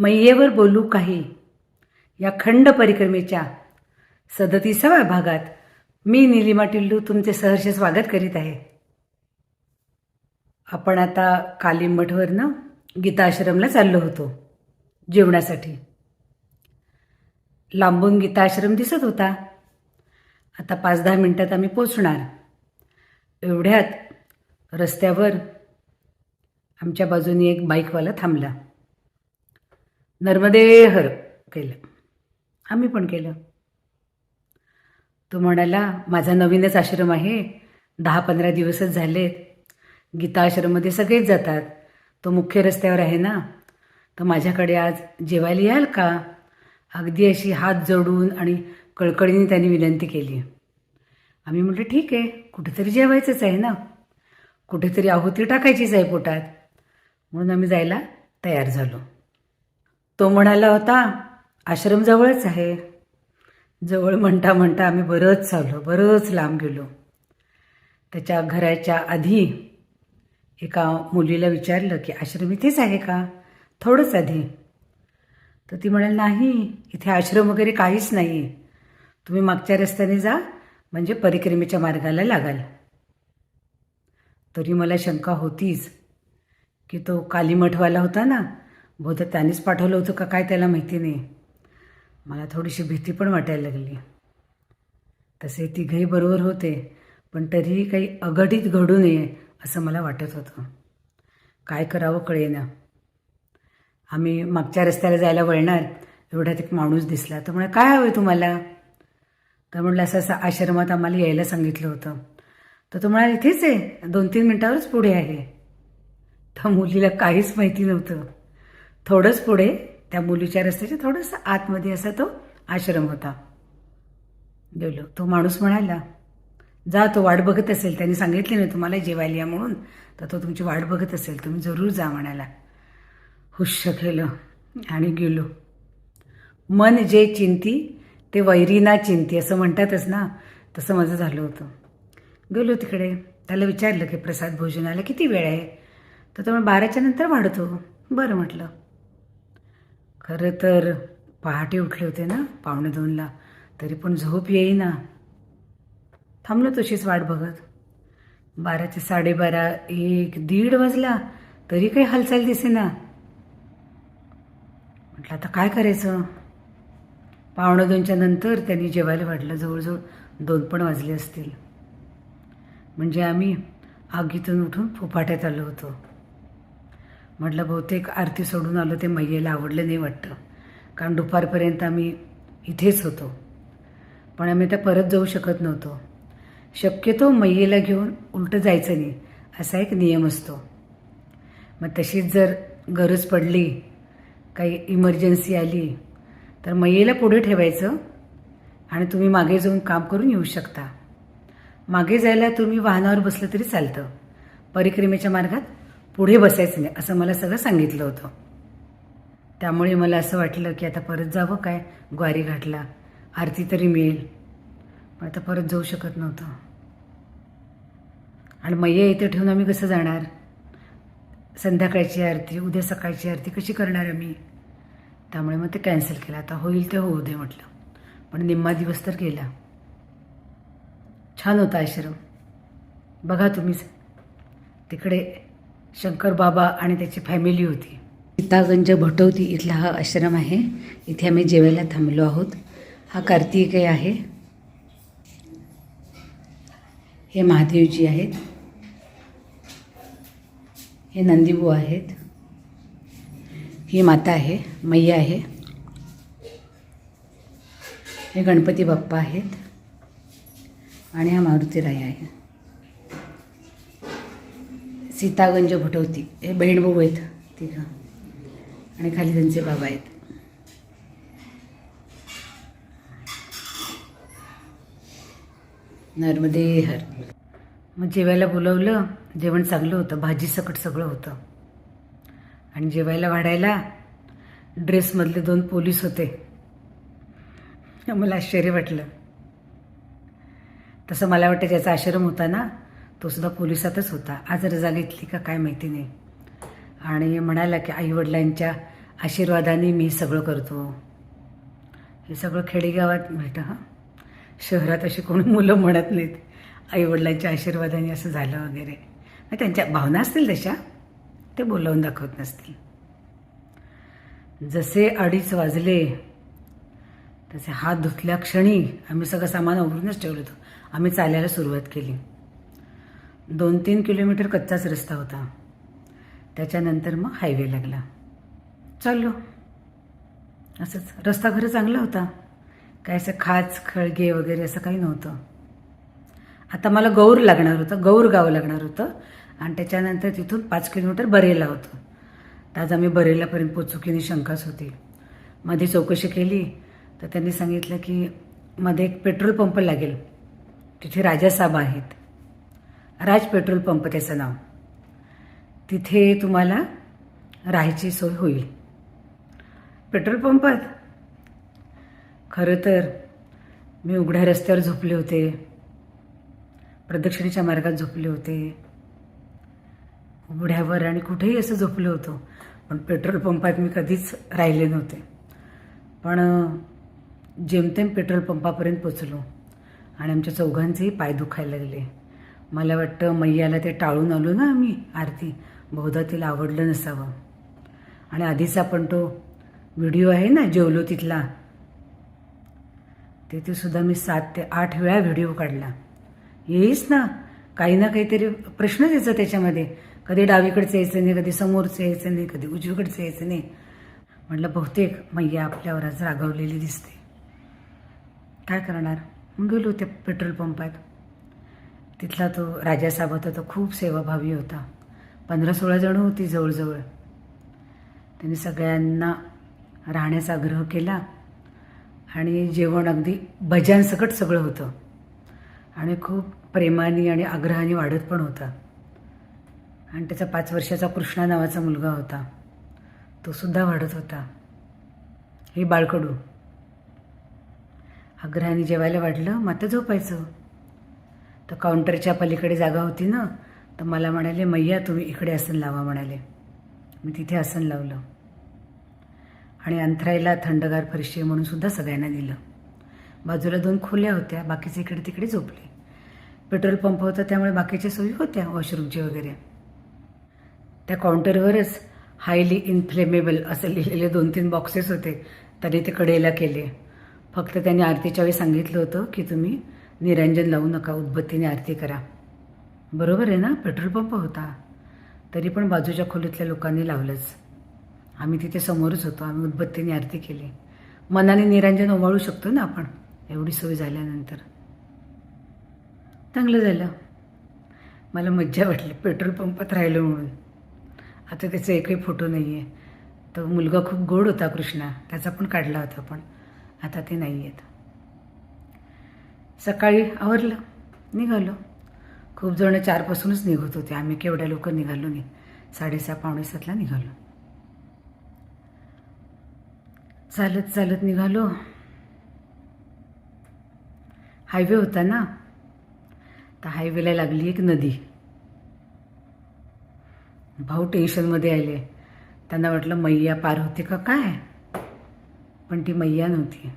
मैयेवर बोलू काही. या खंड परिक्रमेच्या सदतीसाव्या भागात मी निलिमा टिल्लू तुमचे सहर्ष स्वागत करीत आहे. आपण आता कालिम मठवरनं गीताश्रमला चाललो होतो जेवणासाठी. लांबून गीताश्रम दिसत होता. आता पाच दहा मिनटात आम्ही पोचणार. एवढ्यात रस्त्यावर आमच्या बाजूने एक बाईकवाला थांबला. नर्मदे हर केलं. आम्ही पण केलं. तो म्हणाला माझा नवीनच आश्रम आहे. दहा पंधरा दिवसच झालेत. गीता आश्रममध्ये सगळेच जातात. तो मुख्य रस्त्यावर आहे ना? तर माझ्याकडे आज जेवायला याल का? अगदी अशी हात जोडून आणि कळकळीने त्यांनी विनंती केली. आम्ही म्हटलं ठीक आहे. कुठेतरी जेवायचंच आहे ना? कुठेतरी आहुती टाकायचीच आहे पोटात. म्हणून आम्ही जायला तयार झालो. तो म्हणाला होता आश्रम जवळच आहे. जवळ म्हणता म्हणता आम्ही बरंच चाललो बरंच लांब गेलो. त्याच्या घराच्या आधी एका मुलीला विचारलं की आश्रम इथेच आहे का? थोडंच आधी. तर ती म्हणाल नाही इथे आश्रम वगैरे काहीच नाही. तुम्ही मागच्या रस्त्याने जा म्हणजे परिक्रमेच्या मार्गाला लागाल. तरी मला शंका होतीच की तो कालीमठवाला होता ना बहुधा त्यानेच पाठवलं होतं का काय त्याला माहिती नाही. मला थोडीशी भीती पण वाटायला लागली. तसे तिघही बरोबर होते पण तरीही काही अघटित घडू नये असं मला वाटत होतं. काय करावं कळेना. आम्ही मागच्या रस्त्याला जायला वळणार एवढ्यात एक माणूस दिसला. तर म्हणे काय हवं तुम्हाला? तर म्हटलं असं असं आश्रमात आम्हाला यायला सांगितलं होतं. तर तो म्हणाला इथेच आहे दोन तीन मिनटावरच पुढे आहे. त्या मुलीला काहीच माहिती नव्हतं. थोडंच पुढे त्या मुलीच्या रस्त्याच्या थोडंसं आतमध्ये असा तो आश्रम होता. गेलो. तो माणूस म्हणाला जा तो वाट बघत असेल. त्यांनी सांगितले ना तुम्हाला जेवायला या म्हणून. तर तो तुमची वाट बघत असेल तुम्ही जरूर जा म्हणाला. हुश्श केलं आणि गेलो. मन जे चिंती ते वैरीना चिंती असं म्हणतातच ना तसं माझं झालं होतं. गेलो तिकडे. त्याला विचारलं की प्रसाद भोजनाला किती वेळ आहे? तर तो म्हणे, बाराच्या नंतर वाढतो. बरं म्हटलं. खरं तर पहाटे उठले होते ना पावणे दोनला. तरी पण झोप येईना. थांबलो तशीच वाट बघत. बाराचे साडेबारा एक दीड वाजला. तरी काही हालचाल दिसेना. म्हटलं आता काय करायचं? पावणे दोनच्या नंतर त्यांनी जेवायला वाढलं जवळजवळ दोन पण वाजले असतील. म्हणजे आम्ही आगीतून उठून फुफाट्यात आलो होतो. म्हटलं बहुतेक आरती सोडून आलो ते मैयेला आवडलं नाही वाटतं. कारण दुपारपर्यंत आम्ही इथेच होतो. पण आम्ही आता परत जाऊ शकत नव्हतो. शक्यतो मैयेला घेऊन उलटं जायचं नाही असा एक नियम असतो. मग तशीच जर गरज पडली काही इमर्जन्सी आली तर मैयेला पुढे ठेवायचं आणि तुम्ही मागे जाऊन काम करून येऊ शकता. मागे जायला तुम्ही वाहनावर बसलं तरी चालतं. परिक्रमेच्या मार्गात पुढे बसायचं नाही असं मला सगळं सांगितलं होतं. त्यामुळे मला असं वाटलं की आता परत जावं काय? ग्वारी घाटला. आरती तरी मिळेल. पण आता परत जाऊ शकत नव्हतं. आणि मैया इथे ठेवून आम्ही कसं जाणार? संध्याकाळची आरती उद्या सकाळची आरती कशी करणार आम्ही? त्यामुळे मग ते कॅन्सल केलं. आता होईल ते होऊ दे म्हटलं. पण निम्मा दिवस तर गेला. छान होता आश्रम. बघा तुम्हीच तिकडे शंकर बाबा आणि त्याची फॅमिली होती. सीतागंज भटवती इथला हा आश्रम आहे. इथे आम्ही जेवायला थांबलो आहोत. हा कार्तिकेय आहे. हे महादेवजी आहेत. हे नंदीबू आहेत. ही माता आहे मैया आहे. हे गणपती बाप्पा आहेत. आणि हा मारुतीराय आहे. सीतागंज भटवती. हे बहीण भाऊ आहेत तिघं. आणि खाली त्यांचे बाबा आहेत. नर्मदे हर. मग जेवायला बोलवलं जेवण चांगलं होतं भाजी सकट सगळं होतं. आणि जेवायला वाढायला ड्रेसमधले दोन पोलीस होते. मला आश्चर्य वाटलं. तसं मला वाटतं ज्याचा आश्रम होता ना तो सुद्धा पोलिसातच होता. आज रजा घेतली का काय माहिती नाही. आणि म्हणाला की आईवडिलांच्या आशीर्वादाने मी सगळं करतो. हे सगळं खेडेगावात मिळतं हां? शहरात अशी कोणी मुलं म्हणत नाहीत आईवडिलांच्या आशीर्वादाने असं झालं वगैरे. मग त्यांच्या भावना असतील तशा ते बोलावून दाखवत नसतील. जसे अडीच वाजले तसे हात धुतल्या क्षणी आम्ही सगळं सामान आवरूनच ठेवलं होतं. आम्ही चालायला सुरुवात केली. दोन तीन किलोमीटर कच्चाच रस्ता होता. त्याच्यानंतर मग हायवे लागला. चाललो. असंच. रस्ता खरं चांगला होता. काय असं खाच खळगे वगैरे असं काही नव्हतं. आता मला गौर लागणार होतं गौर गाव लागणार होतं. आणि त्याच्यानंतर तिथून पाच किलोमीटर बरेला होतं. तर आज आम्ही बरेलापर्यंत पोचू की नाही शंकाच होती. मध्ये चौकशी केली. तर त्यांनी सांगितलं की मध्ये एक पेट्रोल पंप लागेल. तिथे राजासाहेब आहेत. राज पेट्रोल पंप त्याचं नाव. तिथे तुम्हाला राहायची सोय होईल. पेट्रोल पंपात? खरं तर मी उघड्या रस्त्यावर झोपले होते. प्रदक्षिणेच्या मार्गात झोपले होते. उघड्यावर आणि कुठेही असं झोपलो होतो. पण पेट्रोल पंपात मी कधीच राहिले नव्हते. पण जेमतेम पेट्रोल पंपापर्यंत पोचलो आणि आमच्या चौघांचेही पाय दुखायला लागले. मला वाटतं मैयाला ते टाळून आलो ना आम्ही आरती. बहुधा तिला आवडलं नसावं. आणि आधीचा पण तो व्हिडिओ आहे ना जेवलो तिथला. तिथे सुद्धा मी सात ते आठ वेळा व्हिडिओ काढला. येईस ना काही ना काहीतरी प्रश्नच यायचा त्याच्यामध्ये. कधी डावीकडचं यायचं नाही कधी समोरचं यायचं नाही कधी उजवीकडचं यायचं नाही. म्हटलं बहुतेक मैया आपल्यावर आज रागवलेली दिसते. काय करणार? मग गेलो त्या पेट्रोल पंपात. तिथला तो राजासाहेब होता तो खूप सेवाभावी होता. पंधरा सोळा जणं होती जवळजवळ. त्यांनी सगळ्यांना राहण्याचा आग्रह केला आणि जेवण अगदी भज्यांसकट सगळं होतं. आणि खूप प्रेमाने आणि आग्रहाने वाढत पण होता. आणि त्याचा पाच वर्षाचा कृष्णा नावाचा मुलगा होता. तो सुद्धा वाढत होता. हे बाळकडू. आग्रहाने जेवायला वाढलं मात्र झोपायचं. तर काउंटरच्या पलीकडे जागा होती ना तर मला म्हणाले मैया तुम्ही इकडे आसन लावा म्हणाले. मी तिथे आसन लावलं. आणि अंथराईला थंडगार फरशी म्हणून सुद्धा सगळ्यांना दिलं. बाजूला दोन खोल्या होत्या बाकीचे इकडे तिकडे झोपले. पेट्रोल पंप होता त्यामुळे बाकीच्या सोयी होत्या वॉशरूमची वगैरे. त्या काउंटरवरच हायली इन्फ्लेमेबल असं लिहिलेले दोन तीन बॉक्सेस होते त्याने ते कडेला केले. फक्त त्यांनी आरतीच्या वेळी सांगितलं होतं की तुम्ही निरंजन लावू नका उदबत्तीने आरती करा. बरोबर आहे ना? पेट्रोल पंप होता. तरी पण बाजूच्या खोलीतल्या लोकांनी लावलंच. आम्ही तिथे समोरच होतो. आम्ही उदबत्तीने आरती केली. मनाने निरंजन ओवाळू शकतो ना आपण? एवढी सोय झाल्यानंतर. चांगलं झालं. मला मज्जा वाटली. पेट्रोल पंपात राहिलो म्हणून. आता त्याचा एकही फोटो नाही आहे तो मुलगा खूप गोड होता कृष्णा. त्याचा पण काढला होता पण. आता ते नाही आहेत सकाळी आवरलं निघालो. खूप जण चारपासूनच निघत होते. आम्ही केवढ्या लोक निघालो नाही. साडेसहा पावणे सातला निघालो. चालत चालत निघालो. हायवे होता ना? तर हायवेला लागली एक नदी. भाऊ टेन्शनमध्ये आले. त्यांना वाटलं मैया पार होते का काय? पण ती मैया नव्हती.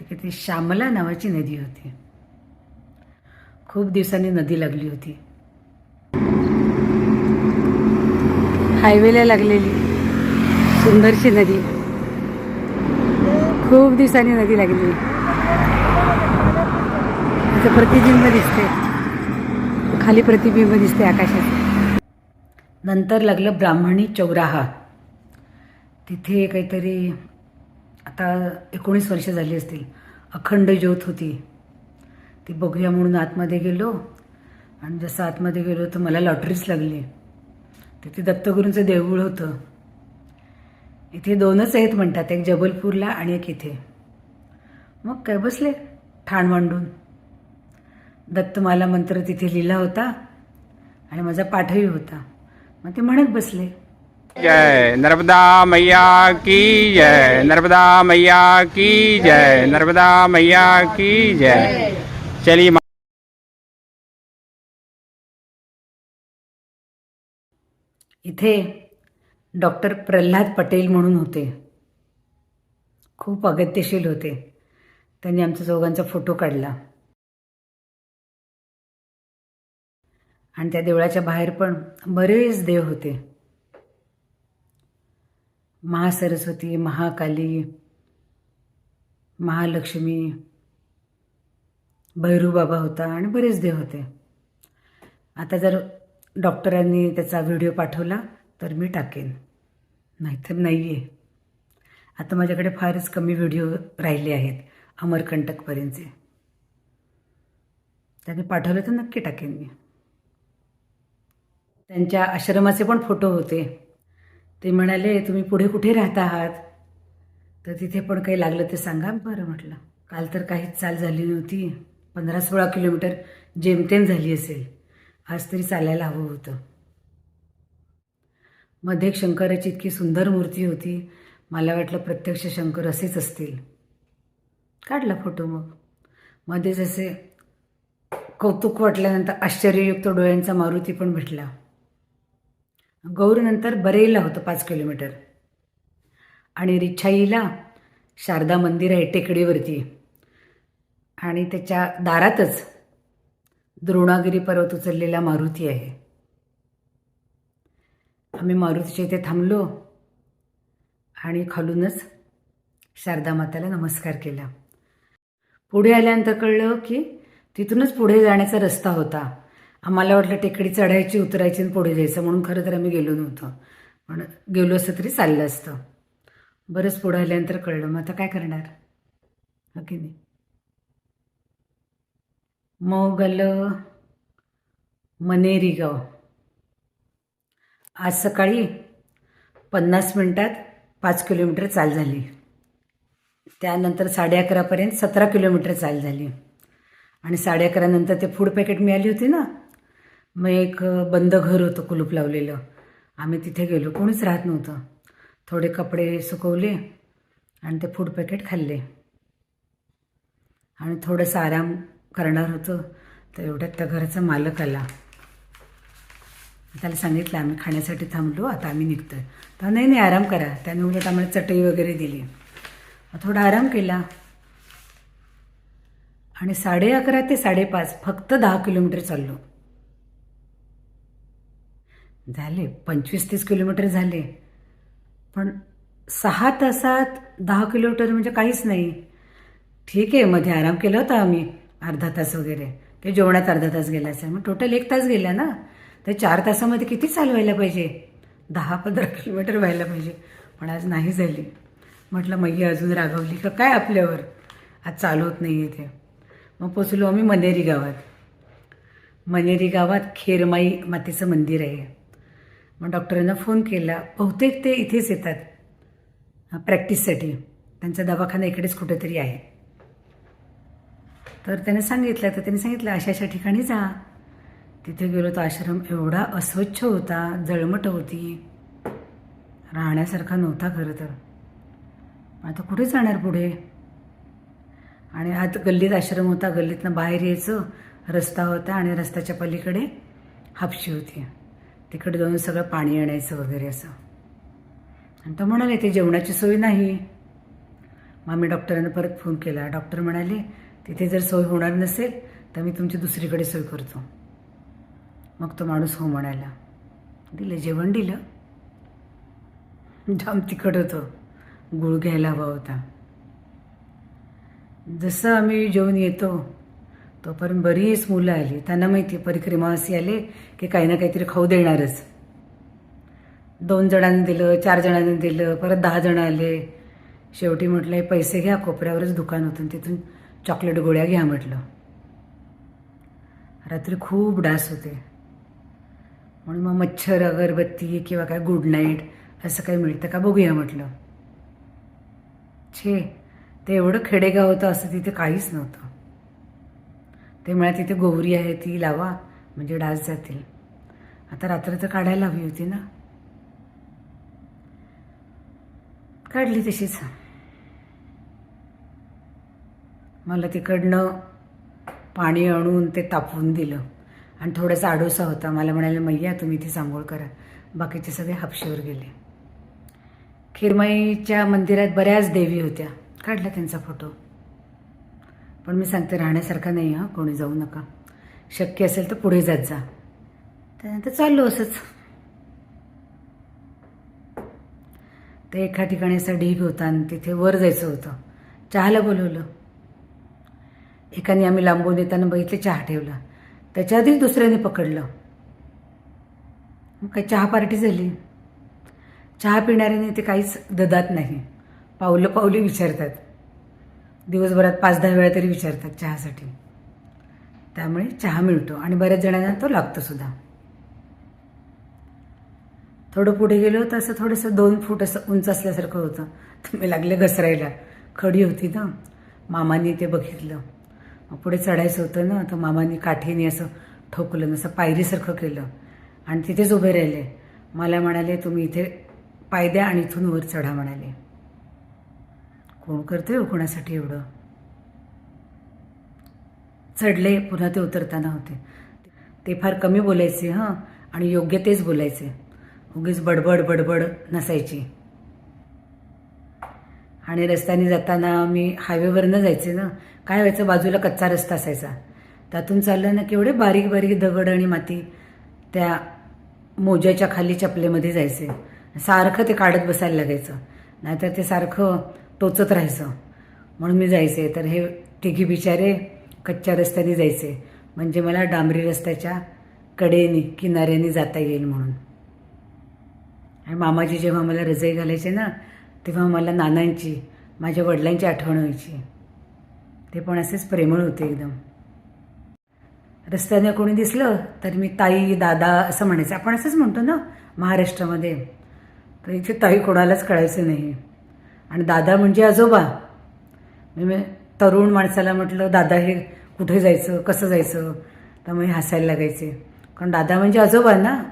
ती किती श्यामला नावाची नदी होती. खूप दिवसांनी नदी लागली होती. हायवेला लागलेली सुंदरशी नदी. खूप दिवसांनी नदी लागली. तिचं प्रतिबिंब दिसते. खाली प्रतिबिंब दिसते आकाशात. नंतर लागलं ब्राह्मणी चौराहा. तिथे काहीतरी आता एकोणीस वर्ष झाली असतील. अखंड ज्योत होती. ती बघूया म्हणून आतमध्ये गेलो. आणि जसं आतमध्ये गेलो तर मला लॉटरीच लागली. तिथे दत्तगुरूंचं देऊळ होतं. इथे दोनच आहेत म्हणतात एक जबलपूरला आणि एक इथे. मग काय बसले? ठाण मांडून. दत्तमाला मंत्र तिथे लिहिला होता आणि माझा पाठही होता. मग ते म्हणत बसले. जय नर्मदा मैया की जय नर्मदा मैया की जय नर्मदा मैया की जय। चलिए इथे डॉक्टर प्रल्हाद पटेल म्हणून होते. खूप अगत्यशील होते. त्यांनी आमच्या चौघांचा फोटो काढला. आणि त्या देवळाच्या बाहेर पण बरेच देव होते. महासरस्वती महाकाली महालक्ष्मी भैरूबाबा होता आणि बरेच देव होते. आता जर डॉक्टरांनी त्याचा व्हिडिओ पाठवला तर मी टाकेन. नाहीतर नाही आहे आता माझ्याकडे फारच कमी व्हिडिओ राहिले आहेत अमरकंटकपर्यंतचे. त्यांनी पाठवलं तर नक्की टाकेन मी. त्यांच्या आश्रमाचे पण फोटो होते. ते म्हणाले तुम्ही पुढे कुठे राहता आहात? तर तिथे पण काही लागलं ते सांगा. बरं म्हटलं. काल तर काहीच चाल झाली नव्हती. पंधरा सोळा किलोमीटर जेमतेम झाली असेल. आज तरी चालायला हवं होतं. मध्ये शंकराची इतकी सुंदर मूर्ती होती. मला वाटलं प्रत्यक्ष शंकर असेच असतील. काढला फोटो मग. मध्येच असे कौतुक वाटल्यानंतर आश्चर्ययुक्त डोळ्यांचा मारुती पण भेटला. गौरनंतर बरेला होतं पाच किलोमीटर. आणि रिच्छाईला शारदा मंदिर आहे टेकडीवरती. आणि त्याच्या दारातच द्रोणागिरी पर्वत उचललेला मारुती आहे. आम्ही मारुतीच्या इथे थांबलो आणि खालूनच शारदा माताला नमस्कार केला. पुढे आल्यानंतर कळलं की तिथूनच पुढे जाण्याचा रस्ता होता. आम्हाला वाटलं टेकडी चढायची उतरायची आणि पुढे जायचं म्हणून खरं तर आम्ही गेलो नव्हतो. पण गेलो असतं तरी चाललं असतं. बरंच पुढे आल्यानंतर कळलं. मग आता काय करणार? हो की नाही? मग आलं मनेरी गाव. आज सकाळी पन्नास मिनटात पाच किलोमीटर चाल झाली. त्यानंतर साडे अकरापर्यंत सतरा किलोमीटर चाल झाली. आणि साडे अकरानंतर ते फूड पॅकेट मिळाली होती ना? मग एक बंद घर होतं कुलूप लावलेलं. आम्ही तिथे गेलो. कोणीच राहत नव्हतं. थोडे कपडे सुकवले आणि ते फूड पॅकेट खाल्ले. आणि थोडंसं आराम करणार होतं तर एवढ्यात त्या घराचा मालक आला. त्याला सांगितलं आम्ही खाण्यासाठी थांबलो आता आम्ही निघतोय. तर नाही नाही आराम करा. त्याने उलट आम्हाला चटई वगैरे दिली. थोडा आराम केला. आणि साडे अकरा ते साडेपाच फक्त दहा किलोमीटर चाललो. झाले. पंचवीस तीस किलोमीटर झाले. पण सहा तासात दहा किलोमीटर म्हणजे काहीच नाही. ठीक आहे मध्ये आराम केला होता आम्ही अर्धा तास वगैरे. ते जेवणात अर्धा तास गेला असेल. मग टोटल एक तास गेला ना? तर चार तासामध्ये किती चालवायला पाहिजे? दहा पंधरा किलोमीटर व्हायला पाहिजे. पण आज नाही झाली. म्हटलं मैया अजून रागवली का? काय आपल्यावर? आज चालवत नाही आहे ते. मग पोचलो आम्ही मनेरी गावात. मनेरी गावात खेरमाई मातेचं मंदिर आहे. मग डॉक्टरांना फोन केला. बहुतेक ते इथेच येतात. प्रॅक्टिससाठी. त्यांचा दवाखाना इकडेच कुठेतरी आहे. तर त्याने सांगितलं तर त्याने सांगितलं अशा अशा ठिकाणी जा. तिथे गेलो तो आश्रम एवढा अस्वच्छ होता जळमट होती. राहण्यासारखा नव्हता खरं तर. आता कुठे जाणार पुढे? आणि आत गल्लीत आश्रम होता. गल्लीतनं बाहेर यायचं. रस्ता होता आणि रस्त्याच्या पलीकडे हापशी होती. तिकडे जाऊन सगळं पाणी आणायचं वगैरे असं. आणि तो म्हणाले ते जेवणाची सोय नाही. मग आम्ही डॉक्टरांना परत फोन केला. डॉक्टर म्हणाले तिथे जर सोय होणार नसेल तर मी तुमची दुसरीकडे सोय करतो. मग तो माणूस हो म्हणायला दिलं जेवण दिलं. जाम तिखट होतं. गुळ घ्यायला हवा होता. जसं आम्ही जेवून येतो तोपर्यंत बरीच मुलं आली. त्यांना माहिती परिक्रमावासी आले की काही ना काहीतरी खाऊ देणारच. दोन जणांनी दिलं चार जणांनी दिलं परत दहा जण आले. शेवटी म्हटलं पैसे घ्या कोपऱ्यावरच दुकान होतं तिथून चॉकलेट गोळ्या घ्या म्हटलं. रात्री खूप डास होते. म्हणून मग मच्छर अगरबत्ती किंवा काय गुड नाईट असं काही मिळतं का बघूया म्हटलं. छे ते एवढं खेडेगाव होतं असं तिथे काहीच नव्हतं. ते म्हणा तिथे गोवरी आहे ती लावा म्हणजे डास जातील. आता रात्र तर काढायला हवी होती ना? काढली तशीच. मला तिकडनं पाणी आणून ते तापवून दिलं. आणि थोडासा आडोसा होता. मला म्हणाले मैया तुम्ही ती सांगोळ करा. बाकीचे सगळे हापशीवर गेले. खिरमाईच्या मंदिरात बऱ्याच देवी होत्या. काढला त्यांचा फोटो. पण मी सांगते राहण्यासारखा नाही हां कोणी जाऊ नका. शक्य असेल तर पुढे जात जा. त्यानंतर चाललो असंच. ते एका ठिकाणी असा ढीग होता आणि तिथे वर जायचं होतं. चहाला बोलवलं. एकाने आम्ही लांबून येताना बघितले चहा ठेवला. त्याच्या आधीच दुसऱ्याने पकडलं. मग काय चहा पार्टी झाली. चहा पिणाऱ्याने ते काहीच ददात नाही. पावलं पावली विचारतात. दिवसभरात पाच दहा वेळा तरी विचारतात चहासाठी. त्यामुळे चहा मिळतो आणि बऱ्याच जणांना तो लागतो सुद्धा. थोडं पुढे गेलो तर असं थोडंसं दोन फूट असं उंच असल्यासारखं होतं. तर मी लागले घसरायला. खडी होती ना. मामाने ते बघितलं. मग पुढे चढायचं होतं ना तर मामानी काठीने असं ठोकलं असं पायरीसारखं केलं. आणि तिथेच उभे राहिले. मला म्हणाले तुम्ही इथे पाय द्या आणि इथून वर चढा म्हणाले. कोण करते हो कोणासाठी एवढं? चढले पुन्हा ते उतरताना होते. ते फार कमी बोलायचे हां. आणि योग्य तेच बोलायचे. उगीच बडबड बडबड नसायची. आणि रस्त्याने जाताना मी हायवेवरनं जायचे ना काय व्हायचं? बाजूला कच्चा रस्ता असायचा. त्यातून चाललं ना केवढे बारीक बारीक दगड आणि माती त्या मोज्याच्या खाली चपलेमध्ये जायचे. सारखं ते काढत बसायला लागायचं. नाहीतर ते सारखं टोचत राहायचं. म्हणून मी जायचे. तर हे तिघी बिचारे कच्च्या रस्त्याने जायचे. म्हणजे मला डांबरी रस्त्याच्या कडेने किनाऱ्याने जाता येईल म्हणून. आणि मामाजी जेव्हा मला रजई घालायचे ना तेव्हा मला नानांची माझ्या वडिलांची आठवण व्हायची. ते पण असेच प्रेमळ होते एकदम. रस्त्याने कोणी दिसलं तर मी ताई दादा असं म्हणायचं. आपण असंच म्हणतो ना महाराष्ट्रामध्ये. तर इथे ताई कोणालाच कळायचं नाही. आणि दादा म्हणजे आजोबा. मी तरुण माणसाला म्हटलं दादा हे कुठे जायचं? कसं जायचं? त्यामुळे हसायला लागायचे. कारण दादा म्हणजे आजोबा ना.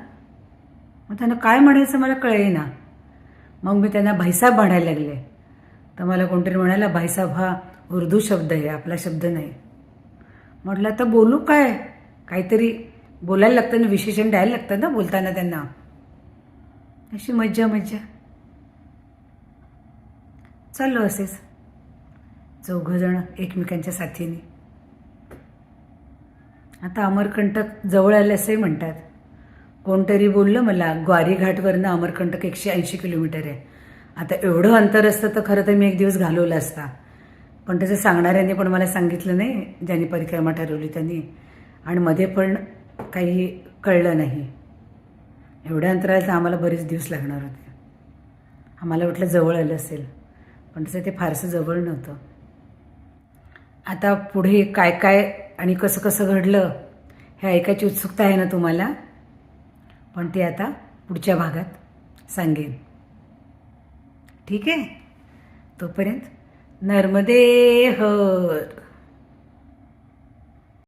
मग त्यांना काय म्हणायचं मला कळेना. मग मी त्यांना भाईसाहेब म्हणायला लागले. तर मला कोणतरी म्हणायला भाईसाहेब हा उर्दू शब्द आहे आपला शब्द नाही. म्हटलं तर बोलू काय? काहीतरी बोलायला लागतं ना विशेषण द्यायला लागतं ना बोलताना त्यांना. अशी मज्जा मज्जा. चाललो असेच. चौघजण एकमेकांच्या साथीने. आता अमरकंटक जवळ आले असे म्हणतात कोणतरी बोललं मला ग्वारी घाटवरनं अमरकंटक एकशे ऐंशी किलोमीटर आहे. आता एवढं अंतर असतं तर खरं तर मी एक दिवस घालवला असता. पण त्याचं सांगणाऱ्यांनी पण मला सांगितलं नाही ज्यांनी परिक्रमा ठरवली त्यांनी. आणि मध्ये पण काही कळलं नाही. एवढ्या अंतराला तर आम्हाला बरेच दिवस लागणार होते. आम्हाला वाटलं जवळ आलं असेल. पण तसं ते फारसं जवळ नव्हतं. आता पुढे काय काय आणि कसं कसं घडलं हे ऐकायची उत्सुकता आहे ना तुम्हाला? पण ते आता पुढच्या भागात सांगेन. ठीक आहे? तोपर्यंत नर्मदे हर